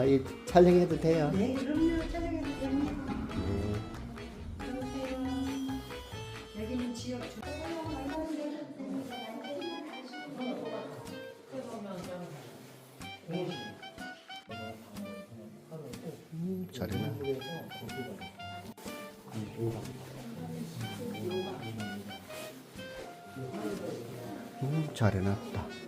아, 이 촬영해도 돼요? 네, 그럼요. 촬영해도 됩니다. 음. 그러세요. 여기는 지역 주. 음, 잘해놔. 음, 잘해놨다.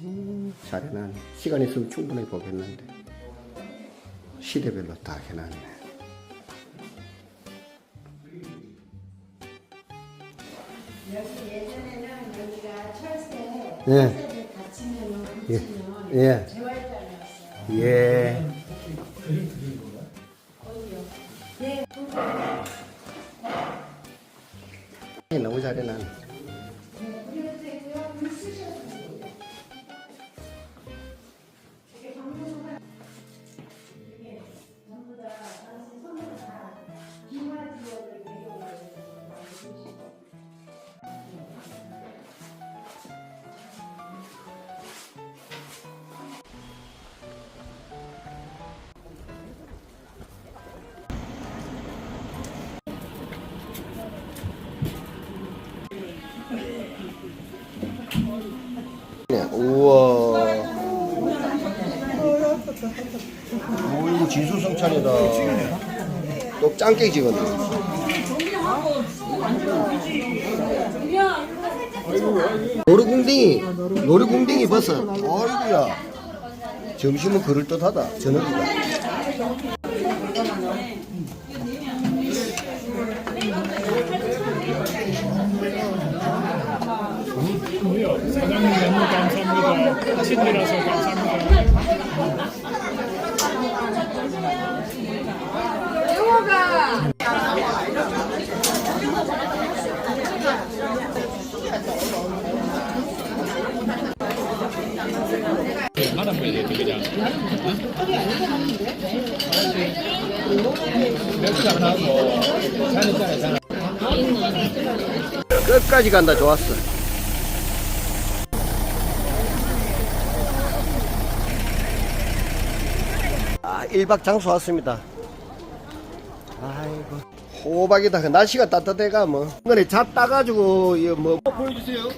음, 잘 해놨네. 시간 있으면 충분히 보겠는데. 시대별로 다 해놨네. 여기 예전에는 여기가 철새, 예. 철새를 다치면 예. 붙이면 예. 재활장이었어요. 예. 어디요? 네. 너무 잘해놨네. 오, 이거 진수성찬이다. 또 짱깨 찍었네. 노루궁딩이, 노루궁딩이 버섯. 어이구야. 점심은 그럴듯하다. 저녁이다. 사장님 너무 감사합니다. 친이라서 감사합니다. 끝까지 간다. 좋았어. 아, 1박 장소 왔습니다. 아이고. 호박이다. 그 날씨가 따뜻해가 뭐. 이번에 잣 따가지고 이거 뭐 보여주세요.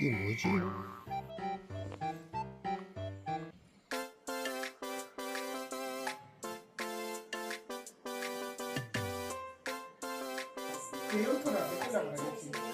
이게 뭐지? 그 용토라 맥주라고 그러지.